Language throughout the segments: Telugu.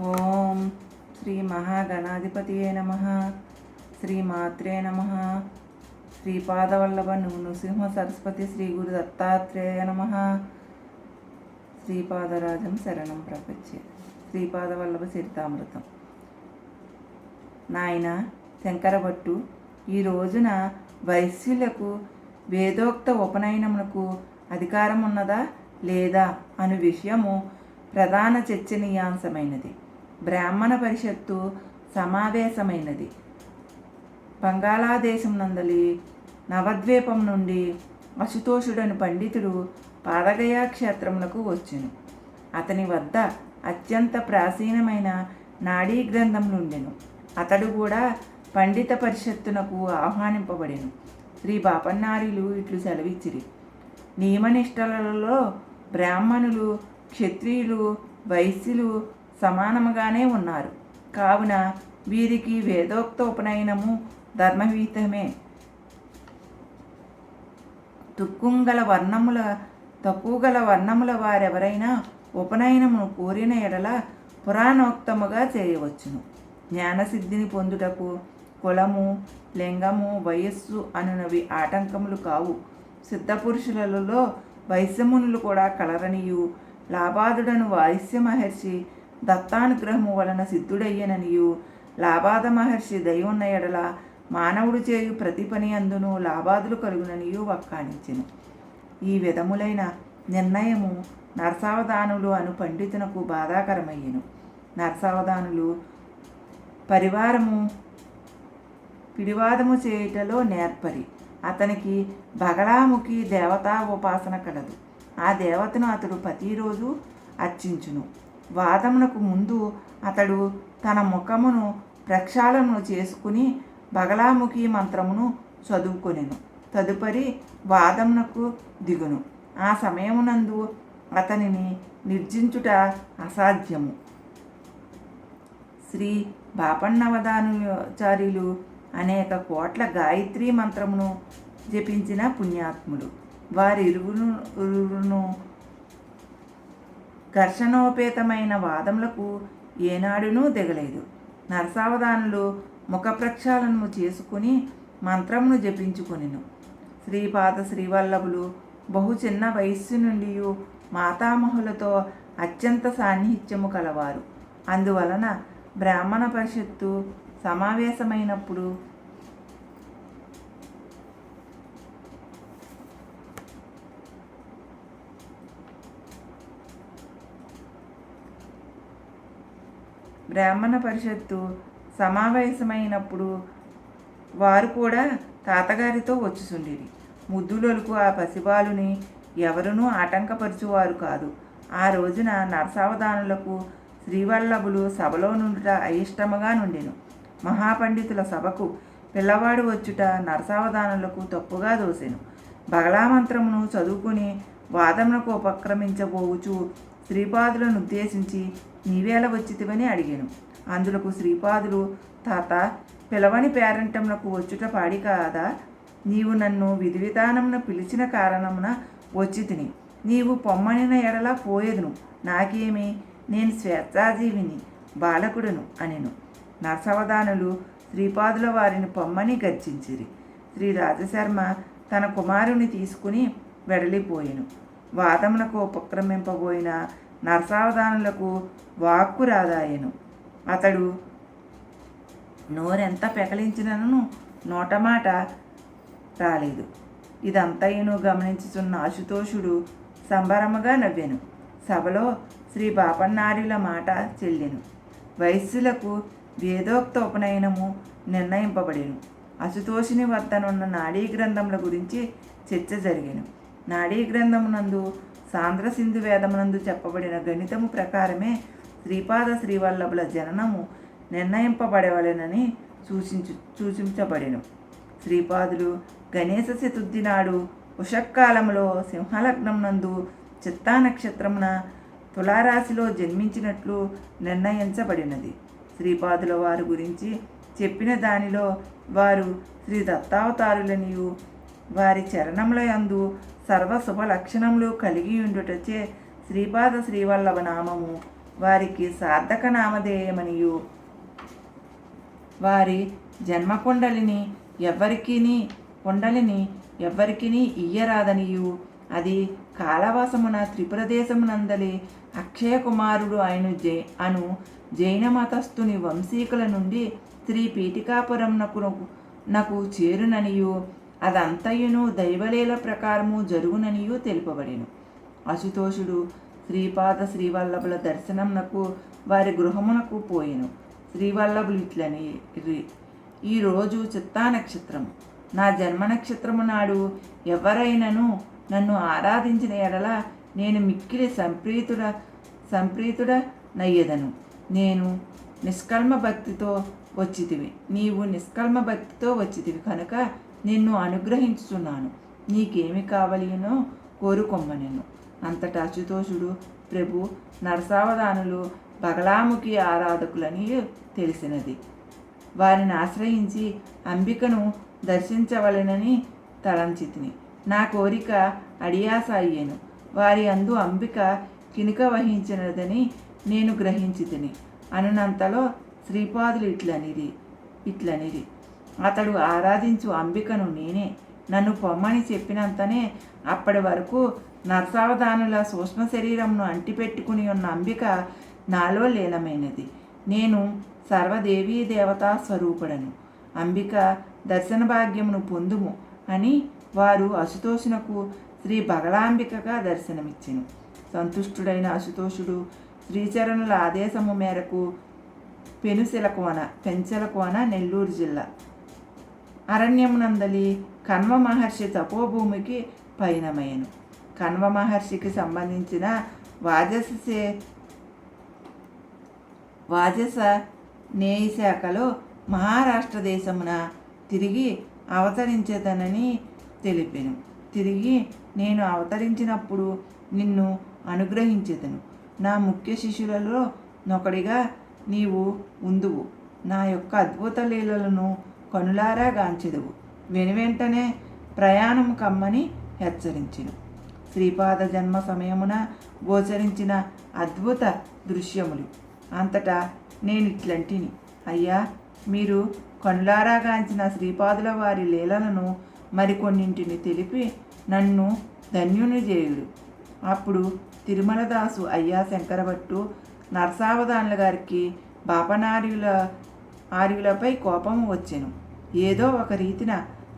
ఓం శ్రీ మహాగణాధిపతియే నమ. శ్రీమాత్రే నమ. శ్రీపాదవల్లభ నృసింహ సరస్వతి శ్రీ గురు దత్తాత్రేయ నమ. శ్రీపాదరాజం శరణం ప్రపంచే శ్రీపాదవల్లభ చరితామృతం. నాయన శంకరభట్టు ఈ రోజున వైశ్యులకు వేదోక్త ఉపనయనమునకు అధికారం ఉన్నదా లేదా అను విషయము ప్రధాన చర్చనీయాంశమైనది. బ్రాహ్మణ పరిషత్తు సమావేశమైనది. బంగాళాదేశం నందలి నవద్వీపం నుండి అశుతోషుడని పండితుడు పాదగయా క్షేత్రములకు వచ్చును. అతని వద్ద అత్యంత ప్రాచీనమైన నాడీ గ్రంథం నుండెను. అతడు కూడా పండిత పరిషత్తునకు ఆహ్వానింపబడెను. శ్రీ బాపన్నారిలు ఇట్లు సెలవిచ్చిరి. నియమనిష్టలలో బ్రాహ్మణులు క్షత్రియులు వైశ్యులు సమానముగానే ఉన్నారు. కావున వీరికి వేదోక్త ఉపనయనము ధర్మవీతమే తుక్కుంగల వర్ణముల తక్కువగల వర్ణముల వారెవరైనా ఉపనయనమును కోరిన ఎడల పురాణోక్తముగా చేయవచ్చును. జ్ఞానసిద్ధిని పొందుటకు కులము లింగము వయస్సు అనునవి ఆటంకములు కావు. సిద్ధపురుషులలో వైశ్యమునులు కూడా కలరనియు లాభాదుడను వాయిస్య మహర్షి దత్తానుగ్రహము వలన సిద్ధుడయ్యననియు. లాభాద మహర్షి దయున్న ఎడల మానవుడు చేయు ప్రతి పని అందును లాభాదులు కలుగుననియు వక్కాణించెను ఈ విధములైన నిర్ణయము నరసావధానులు అను పండితునకు బాధాకరమయ్యెను. నరసావధానులు పరివారము పిడివాదము చేయుటలో నేర్పరి. అతనికి బగలాముఖి దేవతా ఉపాసన కలదు. ఆ దేవతను అతడు ప్రతిరోజు అర్చించును. వాదమునకు ముందు అతడు తన ముఖమును ప్రక్షాళనము చేసుకుని బగలాముఖి మంత్రమును చదువుకొనెను. తదుపరి వాదమునకు దిగును. ఆ సమయమునందు అతనిని నిర్జించుట అసాధ్యము. శ్రీ బాపన్నవదానుచార్యులు అనేక కోట్ల గాయత్రీ మంత్రమును జపించిన పుణ్యాత్ముడు వారి ఇరువును ఇరువురును ఘర్షణోపేతమైన వాదములకు ఏనాడునూ దిగలేదు. నరసావధానులు ముఖ ప్రక్షాళనము చేసుకుని మంత్రమును జపించుకొనిను. శ్రీపాద శ్రీవల్లభులు బహు చిన్న వయస్సు నుండి మాతామహులతో అత్యంత సాన్నిహిత్యము కలవారు. అందువలన బ్రాహ్మణ పరిషత్తు సమావేశమైనప్పుడు బ్రాహ్మణ పరిషత్తు సమావేశమైనప్పుడు వారు కూడా తాతగారితో వచ్చుచుండిరి ముద్దులకు ఆ పసిబాలుని ఎవరునూ ఆటంకపరచువారు కాదు. ఆ రోజున నరసావధానులకు శ్రీవల్లభులు సభలో నుండుట అయిష్టముగా నుండెను. మహాపండితుల సభకు పిల్లవాడు వచ్చుట నరసావధానులకు తప్పుగా దోసెను. బగలామంత్రమును చదువుకుని వాదమునకు ఉపక్రమించబోవుచు శ్రీపాదులను ఉద్దేశించి నీవేళ వచ్చితివని అడిగాను. అందులకు శ్రీపాదులు తాత పిలవని పేరంటమునకు వచ్చుట పాడి కాదా? నీవు నన్ను విధివిధానమున పిలిచిన కారణమున వచ్చి తిని నీవు పొమ్మనిన ఎడల పోయేదును. నాకేమి? నేను స్వేచ్ఛాజీవిని బాలకుడును అనెను. నరసవదానులు శ్రీపాదుల వారిని పొమ్మని గర్జించిరి. శ్రీ రాజశర్మ తన కుమారుని తీసుకుని వెడలిపోయాను. వాదమునకు ఉపక్రమింపబోయిన నరసావధానులకు వాక్కు రాదాయను. అతడు నోరెంత పెకలించినను నోటమాట రాలేదు. ఇదంతయును గమనించుచున్న అశుతోషుడు సంబరముగా నవ్వెను. సభలో శ్రీ బాపన్నారిల మాట చెల్లెను. వైశ్యులకు వేదోక్త ఉపనయనము నిర్ణయింపబడెను. అశుతోషుని వద్దనున్న నాడీ గ్రంథముల గురించి చర్చ జరిగాను. నాడీ గ్రంథమునందు సాంద్ర సింధు వేదమునందు చెప్పబడిన గణితము ప్రకారమే శ్రీపాద శ్రీవల్లభుల జననము నిర్ణయింపబడవలెనని సూచించు సూచించబడెను. శ్రీపాదులు గణేశ చతుర్థి నాడు ఉషక్కాలంలో సింహలగ్నం నందు చిత్తా నక్షత్రమున తులారాశిలో జన్మించినట్లు నిర్ణయించబడినది. శ్రీపాదుల వారి గురించి చెప్పిన దానిలో వారు శ్రీ దత్తావతారులనియు వారి చరణముల యందు సర్వ శుభ లక్షణములు కలిగి ఉండుటచే శ్రీపాద శ్రీవల్లభ నామము. వారికి సార్థక నామధేయమనియు. వారి జన్మకుండలిని ఎవ్వరికిని కుండలిని ఎవ్వరికిని ఇయ్యరాదనియు. అది కాలవాసమున త్రిపుర దేశమునందలి అక్షయ కుమారుడు ఆయన జై అను జైన మతస్థుని వంశీకుల నుండి శ్రీ పీఠికాపురం నకు నాకు చేరుననియు. అదంతయును దైవలీల ప్రకారము జరుగుననియూ తెలుపబడెను. అశుతోషుడు శ్రీపాద శ్రీవల్లభుల దర్శనంనకు వారి గృహమునకు పోయెను. శ్రీవల్లభులు ఇట్లని రి- ఈరోజు చిత్తా నక్షత్రం నా జన్మ నక్షత్రము నాడు ఎవరైనను నన్ను ఆరాధించిన ఎడల నేను మిక్కిలి సంప్రీతుడ సంప్రీతుడ నయ్యదను నేను నిష్కల్మ భక్తితో వచ్చితివి. నీవు నిష్కల్మ భక్తితో వచ్చితివి కనుక నిన్ను అనుగ్రహించుచున్నాను. నీకేమి కావలినో కోరుకొమ్మనెను అంతటా అశుతోషుడు ప్రభు నరసావధానులు బగలాముఖి ఆరాధకులని తెలిసినది. వారిని ఆశ్రయించి అంబికను దర్శించవలెనని తలంచితిని. నా కోరిక అడియాస అయ్యేను వారి అందు అంబిక కినుక వహించినదని నేను గ్రహించి తిని అనునంతలో శ్రీపాదులు ఇట్లనిది ఇట్లనిది అతడు ఆరాధించు అంబికను నేనే. నన్ను పొమ్మని చెప్పినంతనే అప్పటి వరకు నర్సావధానుల సూక్ష్మ శరీరంను అంటిపెట్టుకుని ఉన్న అంబిక నాలో లీనమైనది. నేను సర్వదేవీ దేవతా స్వరూపుడను. అంబిక దర్శన భాగ్యమును పొందుము అని వారు అశుతోషునకు శ్రీ బగలాంబికగా దర్శనమిచ్చెను. సంతుష్టుడైన అశుతోషుడు శ్రీచరణుల ఆదేశము మేరకు పెనుశిలకోన పెంచలకోన నెల్లూరు జిల్లా. అరణ్యమునందలి కన్వ మహర్షి తపోభూమికి పయనమయ్యను. కన్వ మహర్షికి సంబంధించిన వాజసే వాజస నేయశాఖలో మహారాష్ట్ర దేశమున తిరిగి అవతరించేదనని తెలిపాను. తిరిగి నేను అవతరించినప్పుడు నిన్ను అనుగ్రహించేదను. నా ముఖ్య శిష్యులలో నొకడిగా నీవు ఉందువు. నా యొక్క అద్భుత లీలలను కనులారా గాంచెదవు. వెనువెంటనే ప్రయాణం కమ్మని హెచ్చరించెను. శ్రీపాద జన్మ సమయమున గోచరించిన అద్భుత దృశ్యములు. అంతటా నేను ఇట్లాంటిని అయ్యా మీరు కనులారా గాంచిన శ్రీపాదుల వారి లీలలను మరికొన్నింటిని తెలిపి నన్ను ధన్యుని చేయుడు అప్పుడు తిరుమలదాసు అయ్యా శంకరభట్టు నరసావధానుల గారికి బాపనార్యుల ఆర్యులపై కోపం వచ్చెను. ఏదో ఒక రీతిన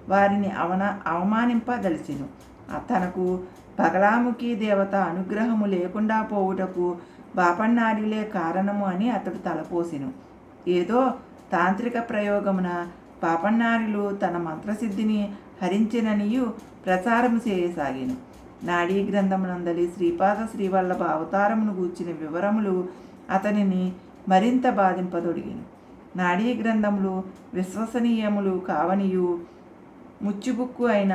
వారిని అవన అవమానింపదలిచెను. తనకు బగలాముఖి దేవత అనుగ్రహము లేకుండా పోవుటకు బాపన్నార్యులే కారణము అని అతడు తలపోసెను. ఏదో తాంత్రిక ప్రయోగమున పాపన్నారులు తన మంత్రసిద్ధిని హరించిననియు ప్రచారము చేయసాగాను. నాడీ గ్రంథమునందలి శ్రీపాద శ్రీవల్లభ అవతారమును గూర్చిన వివరములు అతనిని మరింత బాధింపదొడిగాను నాడీ గ్రంథములు విశ్వసనీయములు కావనియు. ముచ్చుబుక్కు అయిన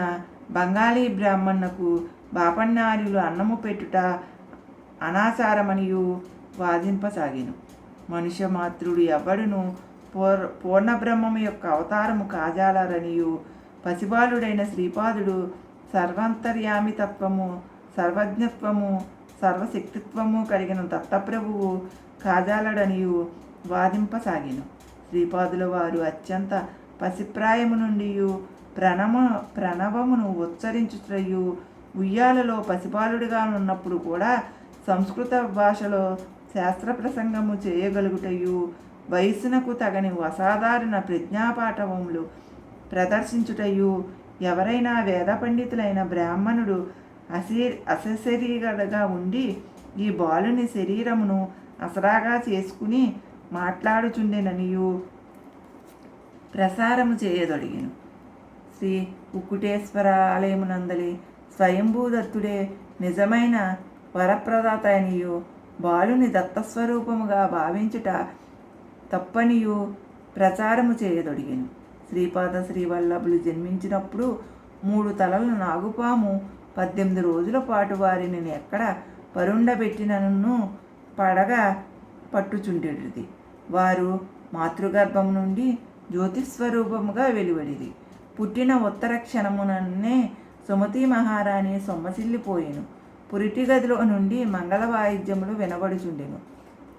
బంగాళీ బ్రాహ్మణకు బాపన్నార్యులు అన్నము పెట్టుట అనాచారమనియు వాదింపసాగిను. మనుష్య మాతృడు ఎవడును పూర్ పూర్ణబ్రహ్మము యొక్క అవతారము కాజాలరనియు. పసిబాలుడైన శ్రీపాదుడు సర్వాంతర్యామితత్వము సర్వజ్ఞత్వము సర్వశక్తిత్వము కలిగిన దత్తప్రభువు కాజాలడనియు వాదింపసాగిను. శ్రీపాదుల వారు అత్యంత పసిప్రాయము నుండి ప్రణమ ప్రణవమును ఉచ్చరించుటయు ఉయ్యాలలో పసిపాలుడిగా ఉన్నప్పుడు కూడా సంస్కృత భాషలో శాస్త్ర ప్రసంగము చేయగలుగుటయు వయస్సునకు తగని అసాధారణ ప్రజ్ఞాపాఠవములు ప్రదర్శించుటయు ఎవరైనా వేద పండితులైన బ్రాహ్మణుడు అశీ అసశరీరగా ఉండి ఈ బాలుని శరీరమును అసరాగా చేసుకుని మాట్లాడుచుండెననియు. ప్రసారము చేయదొడిగాను. శ్రీ ఉక్కుటేశ్వర ఆలయమునందలి స్వయంభూదత్తుడే నిజమైన వరప్రదాత అనియు బాలుని దత్తస్వరూపముగా భావించుట తప్పనియు ప్రచారము చేయదొడిగాను. శ్రీపాద శ్రీవల్లభులు జన్మించినప్పుడు మూడు తలల నాగుపాము. పద్దెనిమిది రోజుల పాటు వారిని ఎక్కడ పరుండబెట్టినను పడగ పట్టుచుండేటిది వారు మాతృగర్భం నుండి జ్యోతిస్వరూపముగా వెలువడిది పుట్టిన ఉత్తర క్షణముననే సుమతి మహారాణి సొమ్మసిల్లిపోయెను. పురిటి గదిలో నుండి మంగళ వాయిద్యములు వినబడుచుండెను.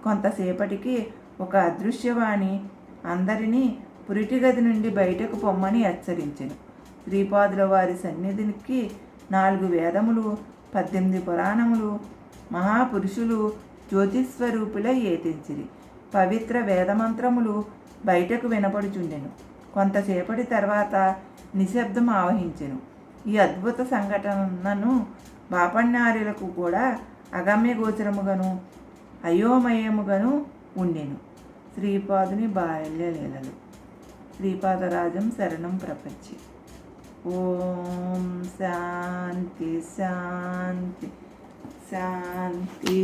కొంతసేపటికి ఒక అదృశ్యవాణి అందరినీ పురిటి గది నుండి బయటకు పొమ్మని హెచ్చరించెను. శ్రీపాదుల వారి సన్నిధికి నాలుగు వేదములు పద్దెనిమిది పురాణములు మహాపురుషులు జ్యోతిస్వరూపుల ఏతించిరి. పవిత్ర వేదమంత్రములు బయటకు వినపడుచుండెను. కొంతసేపటి తర్వాత నిశ్శబ్దం ఆవహించెను. ఈ అద్భుత సంఘటనను బాపణ్యారులకు కూడా అగమ్య గోచరముగాను అయోమయముగాను ఉండెను. శ్రీపాదుని బాల్యలీలలు. శ్రీపాదరాజం శరణం ప్రపంచి. ఓం శాంతి శాంతి శాంతి.